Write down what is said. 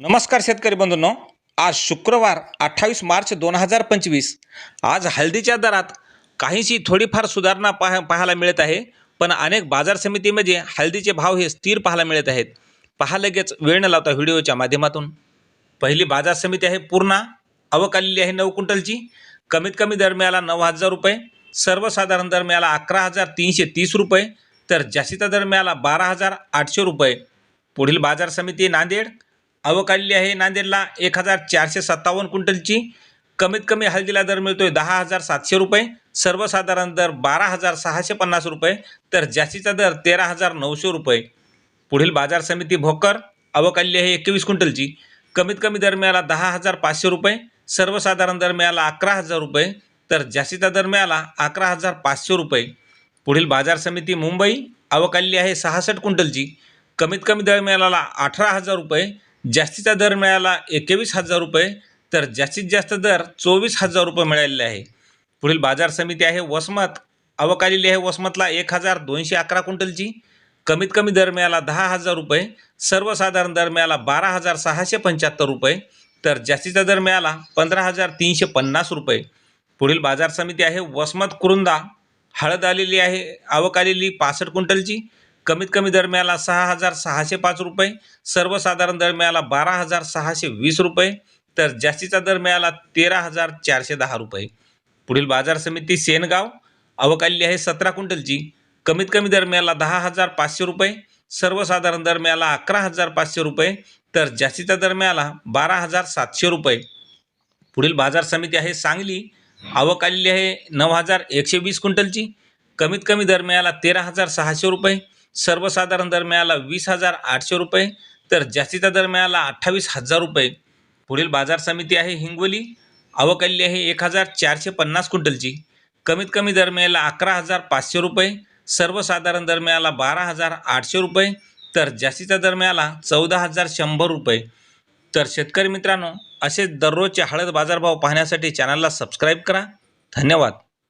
नमस्कार शेतकरी बंधूंनो. आज शुक्रवार अठ्ठावीस मार्च दोन हजार पंचवीस. आज हळदीच्या दरात काहीशी थोडीफार सुधारणा पाहा पाहायला मिळत आहे. पण अनेक बाजार समितीमध्ये म्हणजे हळदीचे भाव हे स्थिर पाहायला मिळत आहेत. पहा लगेच वेळ न लावता व्हिडिओच्या माध्यमातून. पहिली बाजार समिती आहे पूर्णा. आवक आलेली आहे नऊ क्विंटलची. कमीत कमी दर मिळाला नऊ हजार रुपये. सर्वसाधारण दर मिळाला अकरा हजार तीनशे तीस रुपये. तर जास्तीचा दर मिळाला बारा हजार आठशे रुपये. पुढील बाजार समिती नांदेड. अवकाली आहे. नांदेडला एक हजार चारशे सत्तावन्न क्विंटलची. कमीत कमी हळदीला दर मिळतोय दहा हजार सातशे रुपये. सर्वसाधारण दर बारा हजार सहाशे पन्नास रुपये. तर जास्तीचा दर तेरा हजार नऊशे रुपये. पुढील बाजार समिती भोकर. आवक आहे एकवीस क्विंटलची. कमीत कमी दर मिळाला दहा हजार पाचशे रुपये. सर्वसाधारण दर मिळाला अकरा हजार रुपये. तर जास्तीचा दर मिळाला अकरा हजार पाचशे रुपये. पुढील बाजार समिती मुंबई. आवक आहे सहासष्ट क्विंटलची. कमीत कमी दर मिळाला अठरा हजार रुपये. जास्तीचा दर मिळाला एकवीस हजार रुपये तर जास्तीत जास्त दर चोवीस हजार रुपये मिळालेले आहे. पुढील बाजार समिती आहे वसमत. आवक आलेली आहे वसमतला एक हजार दोनशे अकरा क्विंटलची. कमीत कमी दर मिळाला दहा हजार रुपये सर्वसाधारण दर मिळाला बारा हजार सहाशे पंच्याहत्तर रुपये तर जास्तीचा दर मिळाला पंधरा हजार तीनशे पन्नास रुपये. पुढील बाजार समिती आहे वसमत कुरुंदा. हळद आलेली आहे आवक आलेली पासष्ट क्विंटलची कमीत कमी दर मिळाला सहा हजार सहाशे पाच रुपये सर्वसाधारण दर मिळाला बारा हजार सहाशे वीस रुपये तर जास्तीचा दर मिळाला तेरा हजार चारशे दहा रुपये. पुढील बाजार समिती सेनगाव अवकाली आहे सतरा क्विंटलची. कमीत कमी दर मिळाला दहा हजार पाचशे रुपये सर्वसाधारण दर मिळाला अकरा हजार पाचशे रुपये तर जास्तीचा दर मिळाला बारा हजार सातशे रुपये. पुढील बाजार समिती आहे सांगली आवक आलेली आहे नऊ हजार एकशे वीस क्विंटलची. कमीत कमी दर मिळाला तेरा हजार सहाशे रुपये सर्वसाधारण दर मिळाला वीस हजार आठशे रुपये तर जास्तीचा दर मिळाला अठ्ठावीस हजार रुपये. पुढील बाजार समिती आहे हिंगोली आवक आलेली आहे एक हजार चारशे पन्नास क्विंटलची. कमीत कमी दर मिळाला अकरा हजार पाचशे रुपये सर्वसाधारण दर मिळाला बारा हजार आठशे रुपये तर जास्तीचा दर मिळाला चौदा हजार शंभर रुपये. तर शेतकरी मित्रांनो असे दररोजचे हळद बाजारभाव पाहण्यासाठी चॅनलला सबस्क्राईब करा. धन्यवाद.